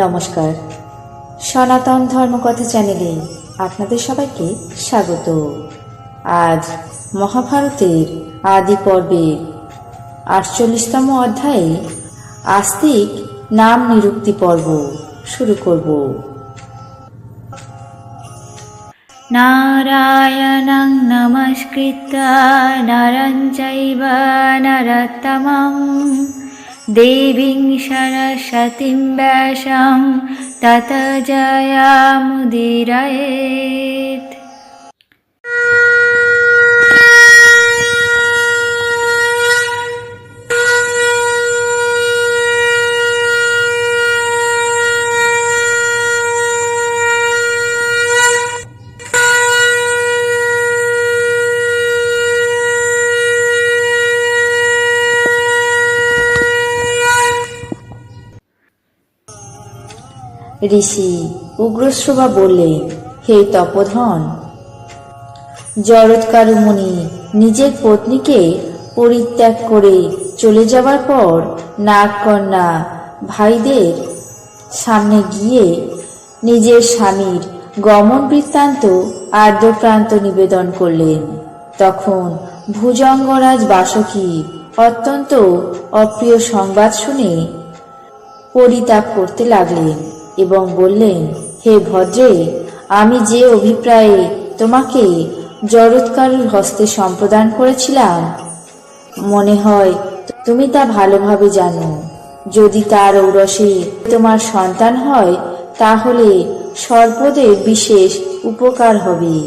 নমস্কার। সনাতন ধর্মকথা চ্যানেলে আপনাদের সবাইকে স্বাগত। আজ মহাভারতের আদি পর্বে আটচল্লিশতম অধ্যায়ে আস্তিক নাম নিরুক্তি পর্ব শুরু করব। নারায়ণং নমস্কৃত নরঞ্চৈব নরতমম দেবীং সরস্বতীং ব্যাসং তত জয়ামুদিরয়েত। ঋষি উগ্রশ্রবা বললেন হে তপধন, জরৎকারু মুনি নিজের পত্নীকে পরিত্যাগ করে চলে যাবার পর নাগকন্যা ভাইদের সামনে গিয়ে নিজের স্বামীর গমন বৃত্তান্ত আর্দ্রপ্রান্ত নিবেদন করলেন। তখন ভুজঙ্গরাজ বাসকী অত্যন্ত অপ্রিয় সংবাদ শুনে পরিতাপ করতে লাগলেন। এবং বললেন, হে ভদ্রে, আমি যে অভিপ্রায়ে তোমাকে জরৎকারুর হস্তে সম্প্রদান করেছিলাম, মনে হয় তুমি তা ভালোভাবে জানো। যদি তার ঔরসে তোমার সন্তান হয়, তাহলে সর্পদের বিশেষ উপকার হবে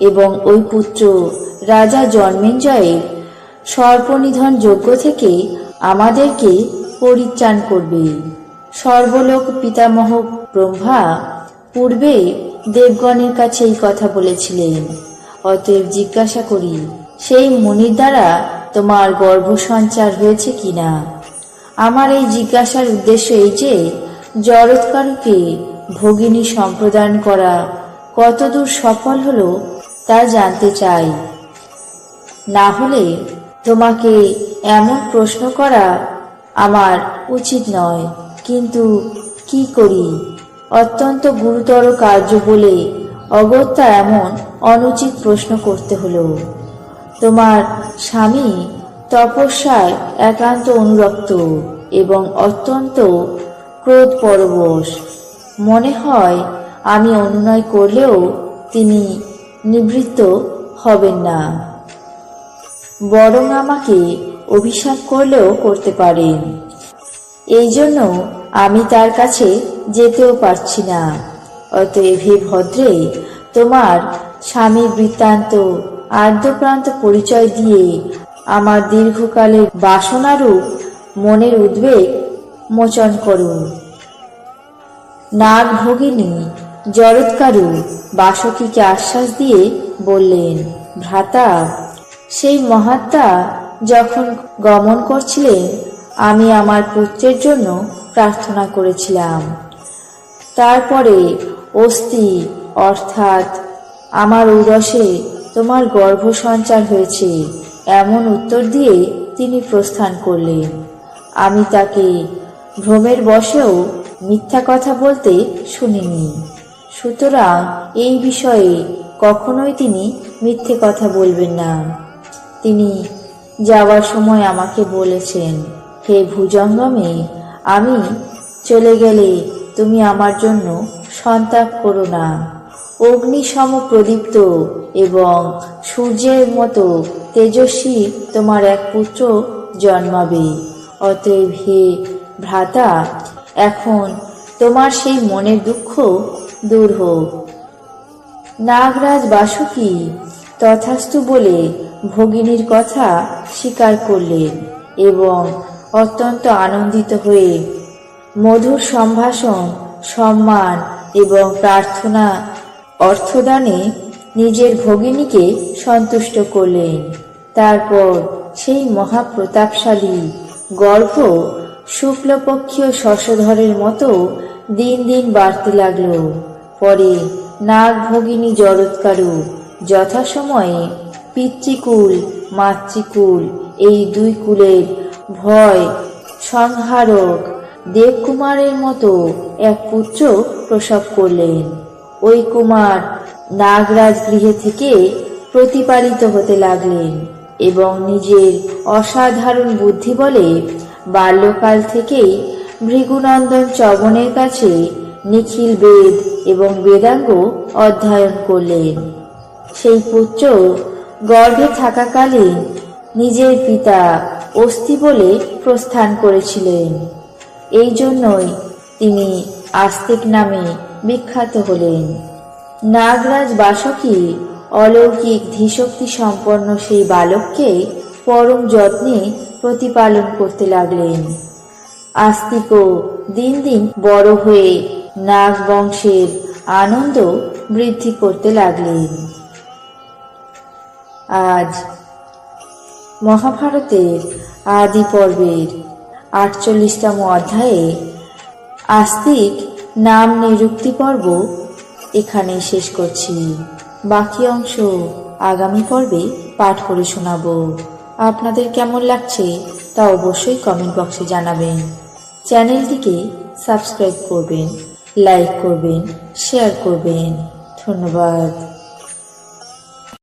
এবং ওই পুত্র রাজা জন্মেঞ্জয়ের সর্পনিধন যজ্ঞ থেকে আমাদেরকে পরিত্রাণ করবে। সর্বলোক পিতামহ ব্রহ্মা পূর্বে দেবগণের কাছে এই কথা বলেছিলেন। অতএব জিজ্ঞাসা করি, সেই মুনির দ্বারা তোমার গর্ভ সঞ্চার হয়েছে কিনা? আমার এই জিজ্ঞাসার উদ্দেশ্য এই যে জরৎকারকে ভগিনী সম্প্রদান করা কতদূর সফল হলো তা জানতে চাই। না হলে তোমাকে এমন প্রশ্ন করা আমার উচিত নয়। কিন্তু কি করি? অত্যন্ত গুরুতর কার্য বলে অগত্যা এমন অনুচিত প্রশ্ন করতে হলো। তোমার স্বামী তপস্যায় একান্ত অনুরক্ত এবং অত্যন্ত ক্রোধ পরবশ মনে হয় আমি অনুনয় করলেও তিনি নিবৃত্ত হবেন না। বরং আমাকে অভিশাপ করলেও করতে পারেন। এই জন্য আমি তার কাছে যেতেও পারছি না। অতএব হে ভদ্রে, তোমার স্বামী বৃত্তান্ত আর্দ্রপ্রান্ত পরিচয় দিয়ে আমার দীর্ঘকালের বাসনারূপ মনের উদ্বেগ মোচন করুন নাগ ভগিনী জরৎকারু বাসকীকে আশ্বাস দিয়ে বললেন, ভ্রাতা, সেই মহাত্মা যখন গমন করছিলেন, আমি আমার পুত্রের জন্য প্রার্থনা করেছিলাম। তারপরে, অস্থি, অর্থাৎ আমার উদসে তোমার গর্ভ সঞ্চার হয়েছে, এমন উত্তর দিয়ে তিনি প্রস্থান করলেন। আমি তাকে ভ্রমের বশেও মিথ্যা কথা বলতে শুনিনি। সুতরাং এই বিষয়ে কখনোই তিনি মিথ্যে কথা বলবেন না। তিনি যাওয়ার সময় আমাকে বলেছেন, হে ভুজঙ্গমে আমি চলে গেলে তুমি আমার জন্য সন্তাপ করো না। অগ্নিসম প্রদীপ্ত এবং সূর্যের মতো তেজস্বী তোমার এক পুত্র জন্মাবে। অতএব হে ভ্রাতা, এখন তোমার সেই মনের দুঃখ দূর হোক। নাগরাজ বাসুকি তথাস্তু বলে ভগিনীর কথা স্বীকার করলেন এবং অত্যন্ত আনন্দিত হয়ে মধুর সম্ভাষণ, সম্মান এবং প্রার্থনা, অর্থদানে নিজের ভগিনীকে সন্তুষ্ট করলেন। তারপর সেই মহাপ্রতাপশালী গর্ভ শুক্লপক্ষীয় শশধরের মতো দিন দিন বাড়তে লাগল। পরে নাগ ভগিনী জরৎকারু যথাসময়ে পিতৃকুল, মাতৃকুল এই দুই কুলের ভয়, সংহারক, দেবকুমারের মতো এক পুত্র প্রসব করলেন। ওই কুমার নাগরাজ গৃহে থেকে প্রতিপালিত হতে লাগলেন এবং নিজের অসাধারণ বুদ্ধি বলে বাল্যকাল থেকেই ভৃগুনন্দন চবনের কাছে নিখিল বেদ এবং বেদাঙ্গ অধ্যয়ন করলেন। সেই পুত্র গর্ভে থাকাকালীন নিজের পিতা অস্থি বলে প্রস্থান করেছিলেন। এই জন্যই তিনি আস্তিক নামে বিখ্যাত হলেন। নাগরাজ বাসকী অলৌকিক ধীশক্তি সম্পন্ন সেই বালককে পরম যত্নে প্রতিপালন করতে লাগলেন। আস্তিকও দিন দিন বড় হয়ে নাগ বংশের আনন্দ বৃদ্ধি করতে লাগলেন। আজ মহাভারতের আদি পর্বের আটচল্লিশতম অধ্যায়ে আস্তিক নাম নিযুক্তি পর্ব এখানে শেষ করছি। বাকি অংশ আগামী পর্বে পাঠ করে শোনাবো। আপনাদের কেমন লাগছে তা অবশ্যই কমেন্ট বক্সে জানাবেন। চ্যানেলটিকে সাবস্ক্রাইব করবেন, লাইক করবেন, শেয়ার করবেন। ধন্যবাদ।